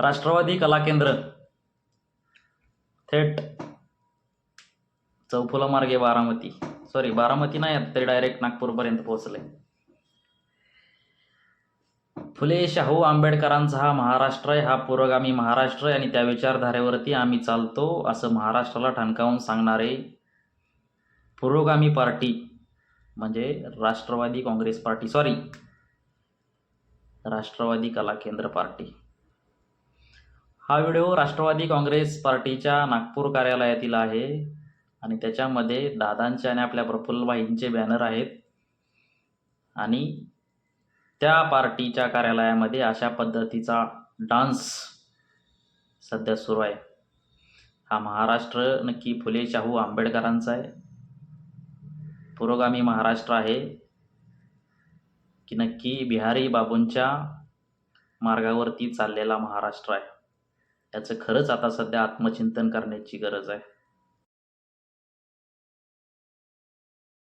राष्ट्रवादी कला केंद्र. थेट चौफुला मार्गे बारामती. सॉरी बारामती नाही तरी डायरेक्ट नागपूरपर्यंत पोहोचले. फुले शाहू आंबेडकरांचा हा महाराष्ट्र आहे हा पुरोगामी महाराष्ट्र आहे आणि त्या विचारधारेवरती आम्ही चालतो असं महाराष्ट्राला ठणकावून सांगणारे पुरोगामी पार्टी म्हणजे Rashtrawadi Congress party sorry Rashtrawadi Kala Kendra party. हा व्हिडिओ राष्ट्रवादी काँग्रेस पार्टीच्या नागपूर कार्यालयातील आहे आणि त्याच्यामध्ये दादांचे आणि आपल्या प्रफुल्लबाईंचे बॅनर आहेत. आणि त्या पार्टीच्या कार्यालयामध्ये अशा पद्धतीचा डान्स सध्या सुरू आहे. हा महाराष्ट्र नक्की फुले शाहू आंबेडकरांचा आहे. पुरोगामी महाराष्ट्र आहे की नक्की बिहारी बाबूंच्या मार्गावरती चाललेला महाराष्ट्र आहे. याचं खरंच आता सध्या आत्मचिंतन करण्याची गरज आहे.